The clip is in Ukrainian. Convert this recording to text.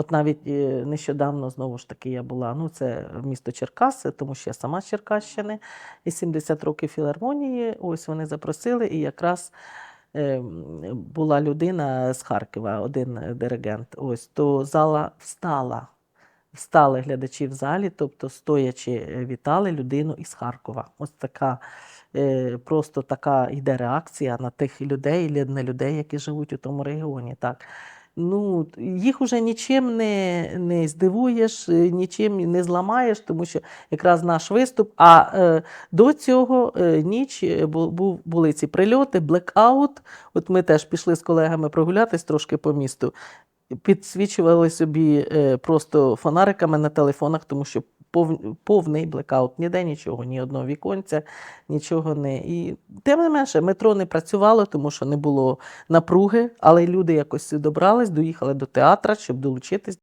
От навіть е, нещодавно знову ж таки я була. Ну, це місто Черкаси, тому що я сама з Черкащини, і 70 років філармонії. Ось вони запросили, і якраз е, була людина з Харкова, один диригент. Ось то зала встала. Встали глядачі в залі, тобто стоячи е, вітали людину із Харкова. Ось така е, просто така йде реакція на тих людей, на людей, які живуть у тому регіоні. Так. Ну, їх уже нічим не, не здивуєш, е, нічим не зламаєш, тому що якраз наш виступ. А е, до цього е, ніч е, бу- був, були ці прильоти, блекаут. От ми теж пішли з колегами прогулятись трошки по місту підсвічували собі е, просто фонариками на телефонах, тому що повний блекаут, ніде нічого, ні одного віконця, нічого не. І тим не менше, метро не працювало, тому що не було напруги, але люди якось добрались, доїхали до театра, щоб долучитись.